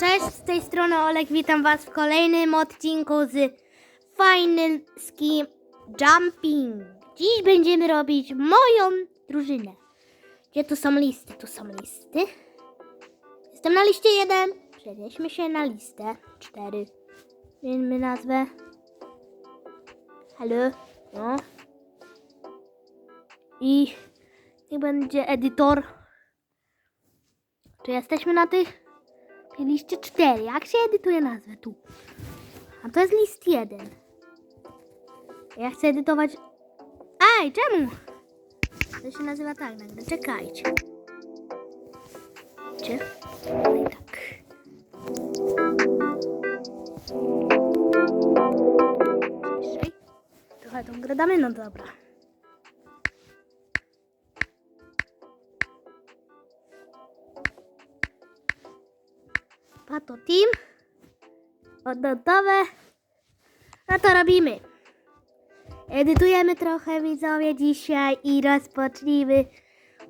Cześć, z tej strony Olek, witam Was w kolejnym odcinku z Final Ski Jumping. Dziś będziemy robić moją drużynę. Gdzie tu są listy? Tu są listy. Jestem na liście 1. Przenieśmy się na listę 4. Zmieńmy nazwę. Halo? No. I niech będzie edytor. Czy jesteśmy na tych? Liście 4. Jak się edytuje nazwę tu? A to jest list 1. Ja chcę edytować. Ej, czemu? To się nazywa tak nagle. Czekajcie. Czy? No i tak. Trochę tą grę damy, no dobra. Pato Team. Odnotowe. No to robimy. Edytujemy trochę widzowie dzisiaj i rozpocznijmy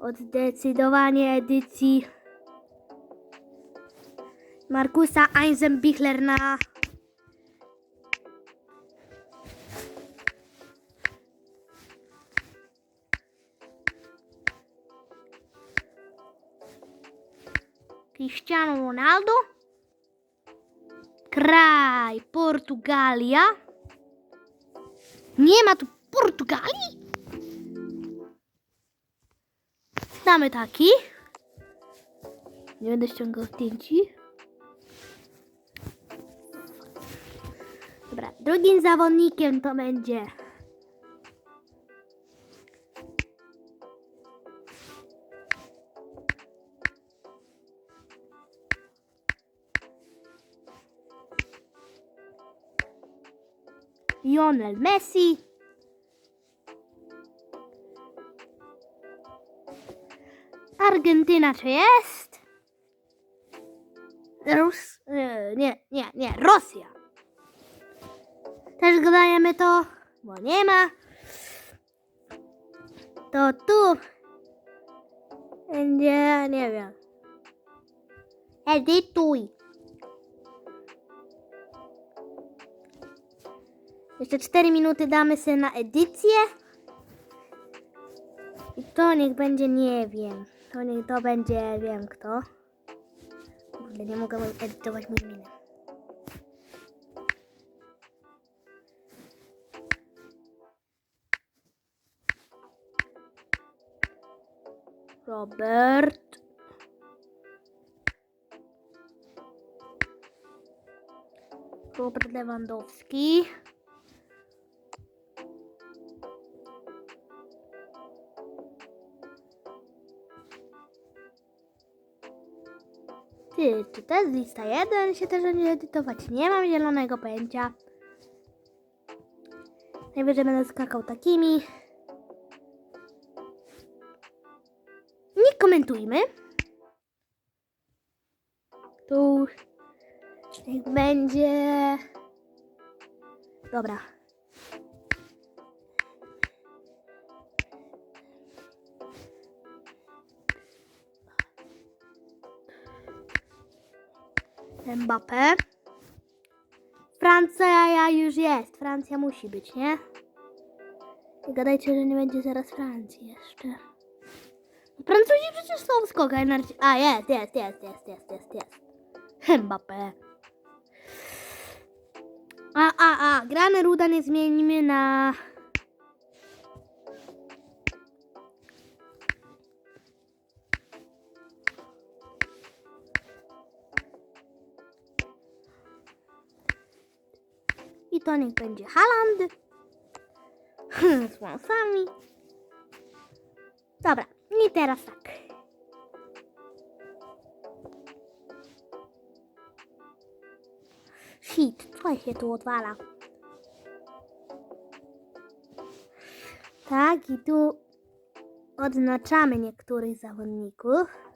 od zdecydowanie edycji Markusa Eisenbichler na Cristiano Ronaldo Kraj Portugalia. Nie ma tu Portugalii? Damy taki. Nie będę ściągał zdjęci. Dobra, drugim zawodnikiem to będzie Lionel Messi. Argentyna czy jest? Rus... e, Nie, nie, nie, Rosja. Też dodajemy to, bo nie ma. To tu będzie, nie wiem. Edytuj. Jeszcze 4 minuty damy sobie na edycję. I to niech będzie, nie wiem. To niech to będzie, wiem kto. Kurde, nie mogę edytować mój. Robert. Robert Lewandowski. Ty, czy to jest lista 1 się też będzie edytować? Nie mam zielonego pojęcia. Najwyżej będę skakał takimi. Nie komentujmy. Tu niech będzie. Dobra. Mbappé. Francja już jest. Francja musi być, nie? Gadajcie, że nie będzie zaraz Francji jeszcze. Francuzi przecież są w skokach A, jest, jest, jest, jest, jest, jest, jest. Mbappé. A, a, a. Grane ruda nie zmienimy na... I to niech będzie Haaland. Z włosami. Dobra, i teraz tak. Shit, co się tu odwala? Tak, i tu odznaczamy niektórych zawodników.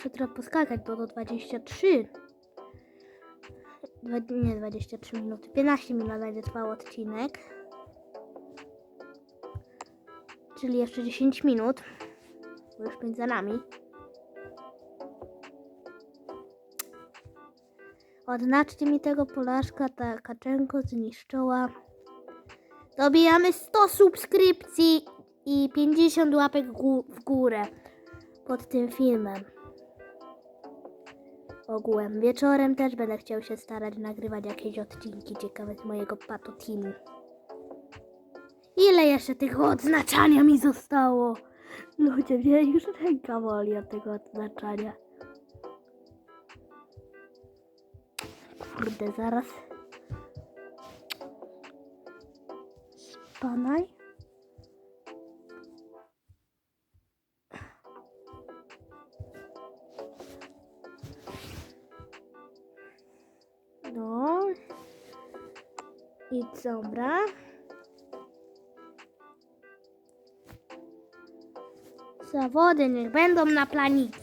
Jeszcze trzeba poskakać, bo to 23. Dwa- Nie 23 minuty, 15 minut będzie trwał odcinek. Czyli jeszcze 10 minut. Bo już pięć za nami. Odznaczcie mi tego Polaszka, ta Kaczenko zniszczyła. Dobijamy 100 subskrypcji i 50 łapek w górę pod tym filmem. Ogółem wieczorem też będę chciał się starać nagrywać jakieś odcinki ciekawe z mojego pato teamu. Ile jeszcze tego odznaczania mi zostało? Ludzie, mnie już ręka boli od tego odznaczania. Kurde, zaraz. Spanaj. No. I dobra. Zawody niech będą na planicy.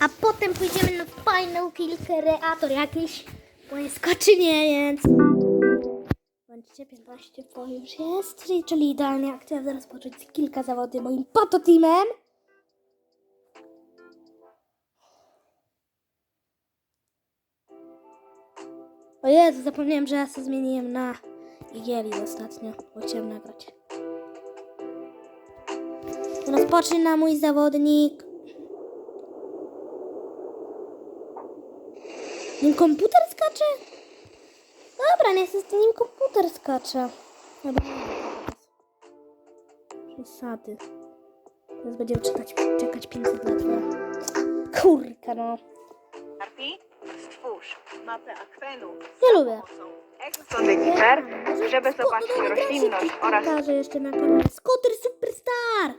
A potem pójdziemy na fajną kilkę reator jakiś, bo jest skoczyniec. Bądźcie 15 po już jest, czyli, idealnie jak chciałam zaraz począć kilka zawody moim patoteamem. O Jezu, zapomniałem, że ja sobie zmieniłem na Igieli ostatnio, bo chciałem nagrać. Rozpoczyna mój zawodnik. Nim komputer skacze? Dobra, niestety nim komputer skacze. Dobra. Przesady. Teraz będziemy czekać, czekać 500 lat. Kurka no. Arpi, mapę akwenu Nie lubię. pomocą ExoDegiver, żeby zobaczyć roślinność oraz Pokażę jeszcze na kanale Skuter Superstar.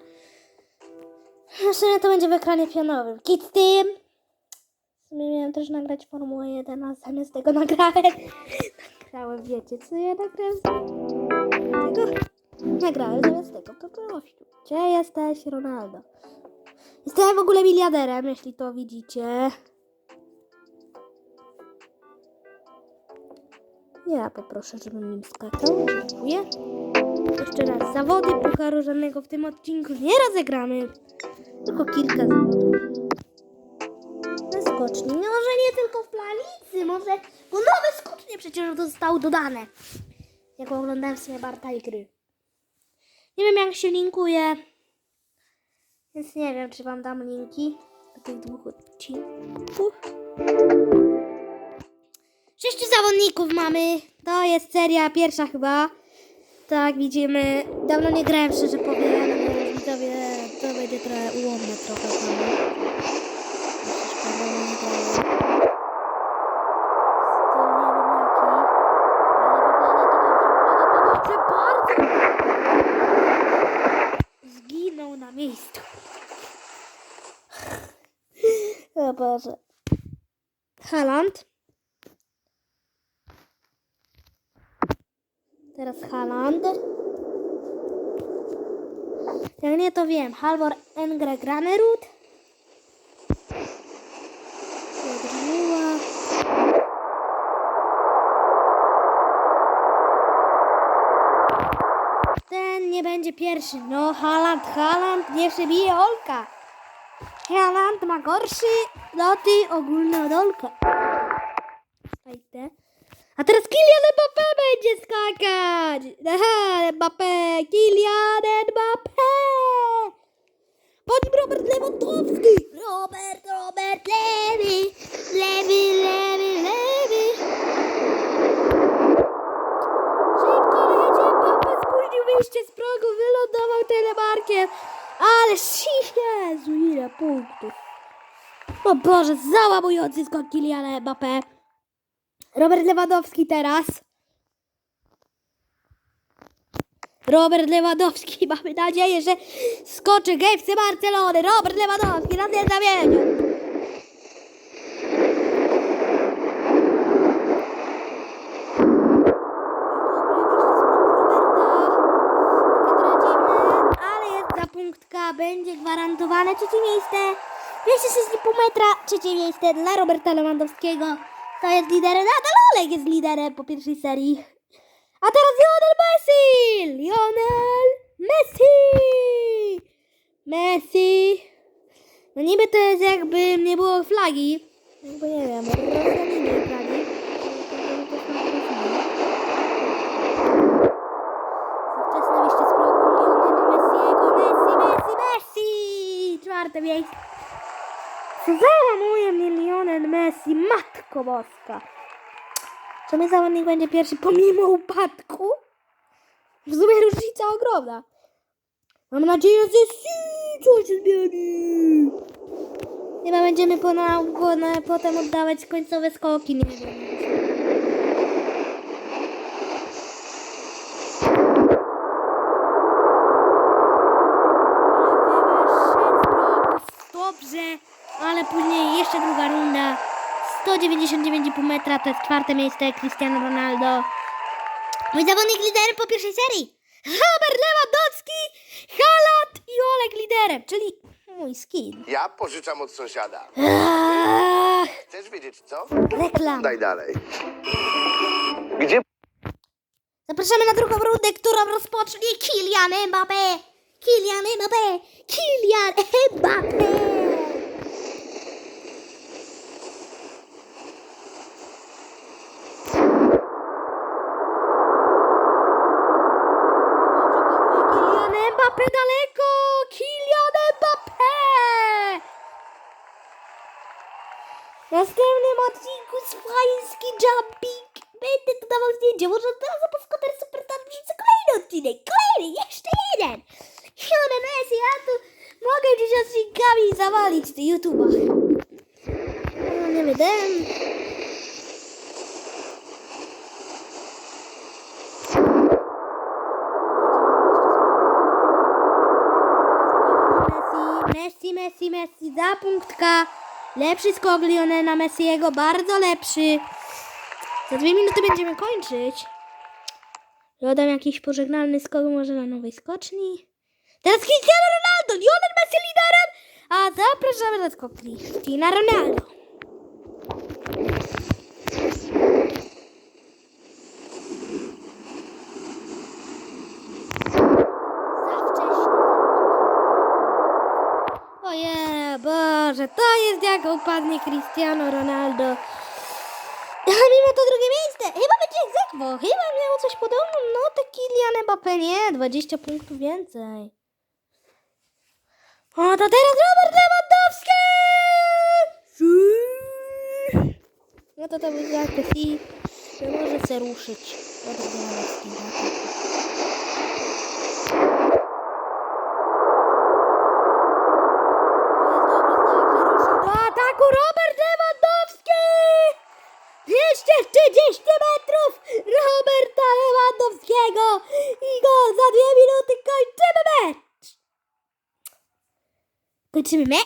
Jeszcze nie to będzie w ekranie pionowym. Kit z tym. W sumie miałem też nagrać Formułę 1, a zamiast tego nagrałem. Nagrałem, wiecie co ja nagrałem tego? Nagrałem zamiast tego po prostu. Gdzie jesteś, Ronaldo? Jestem w ogóle miliarderem, jeśli to widzicie. Ja poproszę, żebym nim skakał. Dziękuję. Jeszcze raz, zawody pucharu żadnego w tym odcinku nie rozegramy. Tylko kilka zawodów. Na skoczni. No może nie tylko w planicy, może... Bo nowe skocznie przecież zostały dodane. Jak oglądałem sobie Barta i gry. Nie wiem jak się linkuje. Więc nie wiem, czy wam dam linki do tych dwóch odcinków. Sześciu zawodników mamy. To jest seria pierwsza chyba. Tak, widzimy. Dawno nie grałem, szczerze powiem. Widzowie, to będzie trochę ułomne trochę dawno nie grałem. Styl nie wiem jaki, ale wygląda to dobrze, wygląda to dobrze, bardzo! Zginął na miejscu. O Boże. Haland. Teraz Haaland. Jak nie to wiem. Halvor Engre Granerud. Ten nie będzie pierwszy. No Haaland, Haaland nie przebije Olka. Haaland ma gorszy loty ogólne od Olka. Fajte. Teraz Kylian Mbappé będzie skakać! Aha, Mbappé, Kylian Mbappé! Po nim Robert Lewandowski! Robert, Robert Lewy! Lewy, lewy, lewy! Szybko leci Mbappé, spóźnił wyjście z progu, wylądował telemarkiem! Ale Jezu, ile punktów! O Boże, załamujący skok Kyliana Mbappé! Robert Lewandowski teraz. Robert Lewandowski, mamy nadzieję, że skoczy GFC Barcelony. Robert Lewandowski na tym zamieniu. Punktka, będzie gwarantowane trzecie miejsce. 206,5 metra, trzecie miejsce dla Roberta Lewandowskiego. To jest liderem, nadal Olek jest liderem po pierwszej serii. A teraz Lionel Messi! Lionel Messi! Messi! No niby to jest jakby nie było flagi. Jakby nie wiem, nie flagi. Za wczesne wyjście z progu Messiego. Messi, Messi, Messi! Czwarte miejsce. Załamuje mnie Lionel Messi, matko boska. Czy mój zawodnik będzie pierwszy pomimo upadku? W sumie różnica ogromna. Mam nadzieję, że coś się zmieni. Chyba będziemy pona, pona, potem oddawać końcowe skoki, nie wiem. Ale wyszedł z progów, dobrze, ale później jeszcze druga runda. 199,5 metra, to jest czwarte miejsce, Cristiano Ronaldo. Mój zawodnik liderem po pierwszej serii. Robert Lewandowski, Haaland i Olek liderem, czyli mój skin. Ja pożyczam od sąsiada. Ach, Chcesz wiedzieć co? reklam. Daj dalej. Gdzie Zapraszamy na drugą rundę, którą rozpocznie Kylian Mbappé. Kylian Mbappé. Kylian Mbappé. Swański Jumping będę dodawał zdjęcie. Może teraz po skuter super tablicy kolejny odcinek. Kolejny, jeszcze jeden. Lionel Messi, ja tu mogę gdzieś odcinkami zawalić do YouTube'a. No, nie wiem. Messi, Messi, Messi, za punktka. Lepszy skok Lionela Messiego, bardzo lepszy. Za dwie minuty będziemy kończyć. Dodam jakiś pożegnalny skok może na nowej skoczni. Teraz Cristiano Ronaldo, Lionel Messi liderem, a zapraszamy na skok Cristiano Ronaldo. Za wcześnie, Oje, Boże, to jak upadnie Cristiano Ronaldo. A mimo to drugie miejsce. Chyba będzie egzekwo. Chyba miało coś podobnego. No to Kylian Mbappé nie. 20 punktów więcej. O, to teraz Robert Lewandowski! No to to był zakres i że może się ruszyć. Robert Lewandowski. eğitimime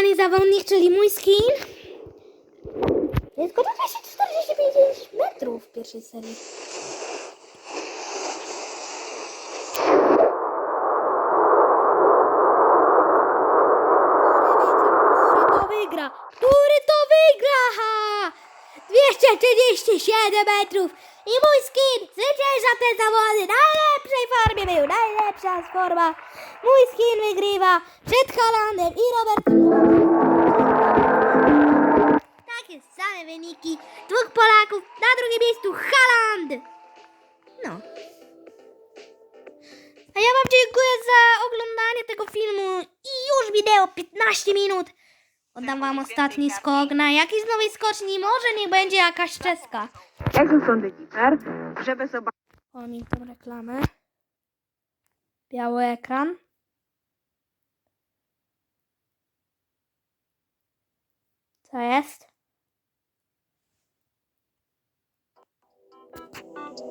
Ostatni zawodnik, czyli mój skin. Jest go 245 metrów w pierwszej serii. Który wygra? Który to wygra? Ha! 237 metrów i mój skin zwycięża te zawody. Najlepszej formie był, najlepsza forma. Mój skin wygrywa przed Holandem i Robertem. Takie same wyniki. Dwóch Polaków, na drugim miejscu Haaland. No. A ja Wam dziękuję za oglądanie tego filmu i już wideo 15 minut. Oddam Wam ostatni skok na jakiejś nowej skoczni, może niech będzie jakaś czeska. jakie są Giper, żeby zobaczyć O, mi tą reklamę. Biały ekran. Co jest?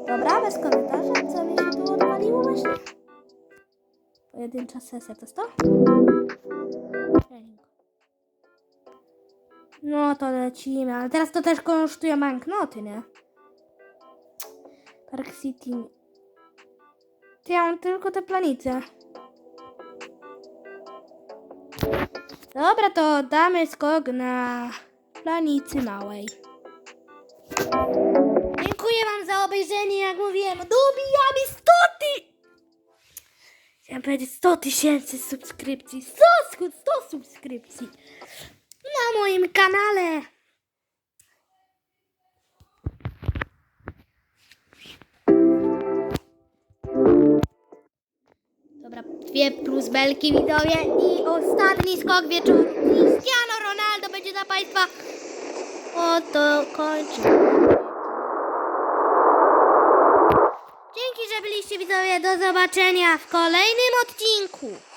Dobra, bez komentarza. Co mi się tu odpaliło właśnie? Pojedyncza sesja, to jest to? No to lecimy, ale teraz to też kosztuje banknoty, nie? Park City. Ty, ja mam tylko te planice. Dobra, to damy skok na planicy małej. Dziękuję wam za obejrzenie, jak mówiłem. Dobijamy 100 ty... Chciałem powiedzieć 100 tysięcy subskrypcji. 100, sku- 100 subskrypcji. Moim kanale. Dobra, dwie plus belki widzowie i ostatni skok wieczoru. Cristiano Ronaldo będzie dla Państwa. Oto kończy. Dzięki, że byliście widzowie. Do zobaczenia w kolejnym odcinku.